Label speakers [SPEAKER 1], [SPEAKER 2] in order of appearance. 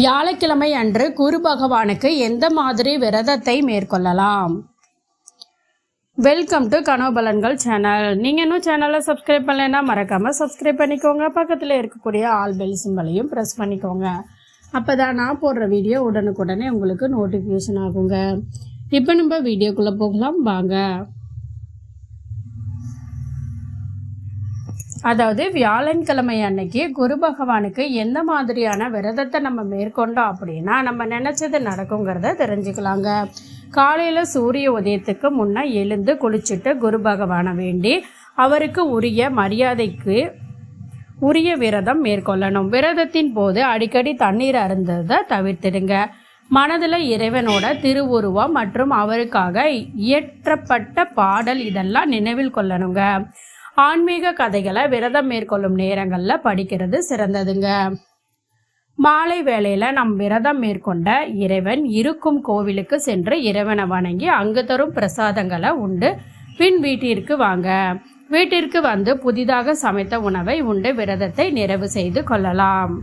[SPEAKER 1] வியாழக்கிழமை அன்று குரு பகவானுக்கு எந்த மாதிரி விரதத்தை மேற்கொள்ளலாம்? வெல்கம் டு கனோபலன்கள் சேனல் நீங்கள் இன்னும் சேனலை சப்ஸ்கிரைப் பண்ணலைன்னா மறக்காமல் சப்ஸ்கிரைப் பண்ணிக்கோங்க. பக்கத்தில் இருக்கக்கூடிய ஆல் பெல் சிம்பலையும் ப்ரெஸ் பண்ணிக்கோங்க. அப்போ தான் நான் போடுற வீடியோ உடனுக்குடனே உங்களுக்கு நோட்டிஃபிகேஷன் ஆகுங்க. இப்போ நம்ம வீடியோக்குள்ளே போகலாம். வாங்க. அதாவது வியாழன்கிழமை அன்னைக்கு குரு பகவானுக்கு எந்த மாதிரியான விரதத்தை நம்ம மேற்கொண்டோம் அப்படின்னா நம்ம நினச்சது நடக்குங்கிறத தெரிஞ்சுக்கலாங்க. காலையில் சூரிய உதயத்துக்கு முன்னே எழுந்து குளிச்சுட்டு குரு பகவானை வேண்டி அவருக்கு உரிய மரியாதைக்கு உரிய விரதம் மேற்கொள்ளணும். விரதத்தின் போது அடிக்கடி தண்ணீர் அருந்ததை தவிர்த்திடுங்க. மனதில் இறைவனோட திருவுருவம் மற்றும் அவருக்காக இயற்றப்பட்ட பாடல் இதெல்லாம் நினைவில் கொள்ளணுங்க. ஆன்மீக கதைகளை விரதம் மேற்கொள்ளும் நேரங்களில் படிக்கிறது சிறந்ததுங்க. மாலை வேளையில் நம் விரதம் மேற்கொண்ட இறைவன் இருக்கும் கோவிலுக்கு சென்று இறைவனை வணங்கி அங்கு தரும் பிரசாதங்களை உண்டு. பின் வீட்டிற்கு வாங்க. வீட்டிற்கு வந்து புதிதாக சமைத்த உணவை உண்டு. விரதத்தை நிறைவு செய்து கொள்ளலாம்.